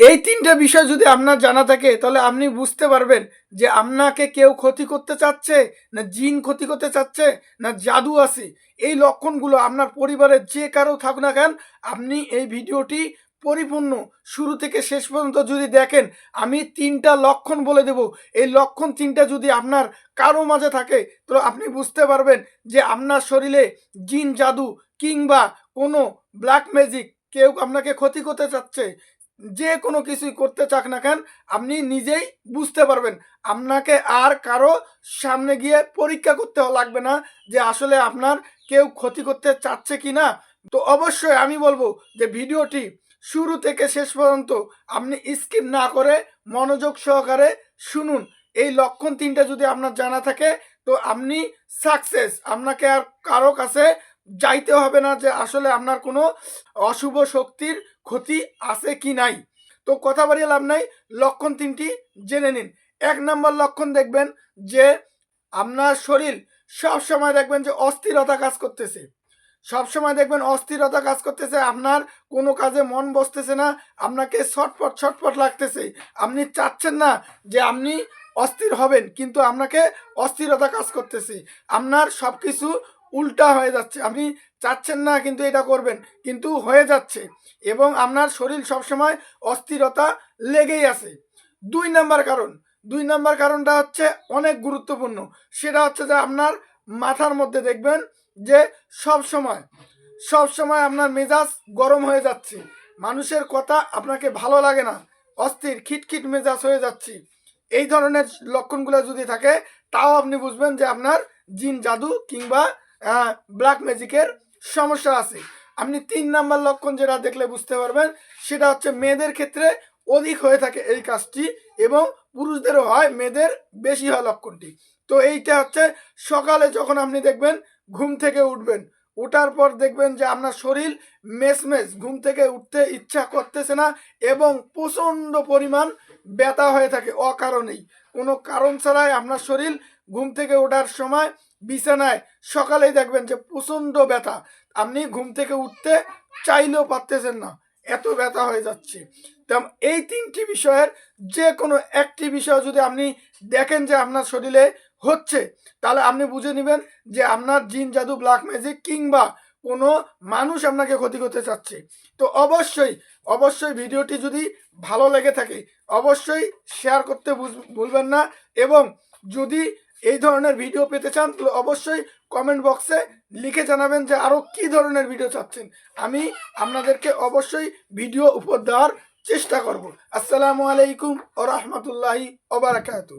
এই তিনটা বিষয় যদি আপনার জানা থাকে, তাহলে আপনি বুঝতে পারবেন যে আপনাকে কেউ ক্ষতি করতে চাচ্ছে, না জিন ক্ষতি করতে চাচ্ছে, না জাদু আছে। এই লক্ষণগুলো আপনার পরিবারের যে কারও থাকুক না কেন, আপনি এই ভিডিওটি পরিপূর্ণ শুরু থেকে শেষ পর্যন্ত যদি দেখেন, আমি তিনটা লক্ষণ বলে দেব। এই লক্ষণ তিনটা যদি আপনার কারও মাঝে থাকে তো আপনি বুঝতে পারবেন যে আপনার শরীরে জিন, জাদু কিংবা কোনো ব্ল্যাক ম্যাজিক কেউ আপনাকে ক্ষতি করতে চাচ্ছে। যে কোনো কিছুই করতে চাক না কেন, আপনি নিজেই বুঝতে পারবেন। আপনাকে আর কারও সামনে গিয়ে পরীক্ষা করতে লাগবে না যে আসলে আপনার কেউ ক্ষতি করতে চাচ্ছে কি না। তো অবশ্যই আমি বলব যে ভিডিওটি শুরু থেকে শেষ পর্যন্ত আপনি স্কিপ না করে মনোযোগ সহকারে শুনুন। এই লক্ষণ তিনটা যদি আপনার জানা থাকে, তো আপনি সাকসেস। আপনাকে আর কারও কাছে যাইতে হবে না যে আসলে আপনার কোনো অশুভ শক্তির ক্ষতি আছে কি নাই। তো কথা বাড়িয়ে লাভ নাই, লক্ষণ তিনটি জেনে নিন। এক নম্বর লক্ষণ দেখবেন যে আপনার শরীর সব সময় দেখবেন যে অস্থিরতা কাজ করতেছে। সব সময় দেখবেন অস্থিরতা কাজ করতেছে, আপনার কোনো কাজে মন বসতেছে না, আপনাকে ছটপট ছটপট লাগতেছে। আপনি চাচ্ছেন না যে আপনি অস্থির হবেন, কিন্তু আপনাকে অস্থিরতা কাজ করতেছে। আপনার সব কিছু উল্টা হয়ে যাচ্ছে। আপনি চাচ্ছেন না কিন্তু এটা করবেন, কিন্তু হয়ে যাচ্ছে এবং আপনার শরীর সবসময় অস্থিরতা লেগেই আছে। দুই নাম্বার কারণ, দুই নাম্বার কারণটা হচ্ছে অনেক গুরুত্বপূর্ণ। সেটা হচ্ছে যে আপনার মাথার মধ্যে দেখবেন যে সব সময় সব সময় আপনার মেজাজ গরম হয়ে যাচ্ছে। মানুষের কথা আপনাকে ভালো লাগে না, অস্থির, খিটখিট মেজাজ হয়ে যাচ্ছে। এই ধরনের লক্ষণগুলো যদি থাকে, তাও আপনি বুঝবেন যে আপনার জিন, জাদু কিংবা ব্ল্যাক ম্যাজিকের সমস্যা আছে। আপনি তিন নাম্বার লক্ষণ যেটা দেখলে বুঝতে পারবেন, সেটা হচ্ছে মেয়েদের ক্ষেত্রে অধিক হয়ে থাকে এই কাজটি এবং পুরুষদেরও হয় মেয়েদের বেশি হয় লক্ষণটি। তো এইটা হচ্ছে সকালে যখন আপনি দেখবেন ঘুম থেকে উঠবেন ওঠার পর দেখবেন যে আপনার শরীর মেসমেস, ঘুম থেকে উঠতে ইচ্ছা করতেছে না এবং প্রচণ্ড পরিমাণ ব্যথা হয়ে থাকে, অকারণেই। কোনো কারণ ছাড়াই আপনার শরীর ঘুম থেকে ওঠার সময় বিছানায় সকালেই দেখবেন যে প্রচণ্ড ব্যথা। আপনি ঘুম থেকে উঠতে চাইলেও পারতেছেন না। এত ব্যথা হয়ে যাচ্ছে। তেমন এই তিনটি বিষয়ের যে কোনো একটি বিষয় যদি আপনি দেখেন যে আপনার শরীরে হচ্ছে, তাহলে আপনি বুঝে নেবেন যে আপনার জিন, জাদু ব্ল্যাক ম্যাজিক কিংবা কোনো মানুষ আপনাকে ক্ষতি করতে চাচ্ছে। তো অবশ্যই অবশ্যই ভিডিওটি যদি ভালো লেগে থাকে, অবশ্যই শেয়ার করতে ভুল- ভুলবেন না এবং যদি এই ধরনের ভিডিও পেতে চান তাহলে অবশ্যই কমেন্ট বক্সে লিখে জানাবেন যে আরও কি ধরনের ভিডিও চাচ্ছেন। আমি আপনাদেরকে অবশ্যই ভিডিও উপর দেওয়ার চেষ্টা করব। আসসালামু আলাইকুম ও রহমতুল্লাহি ওবরাকাতু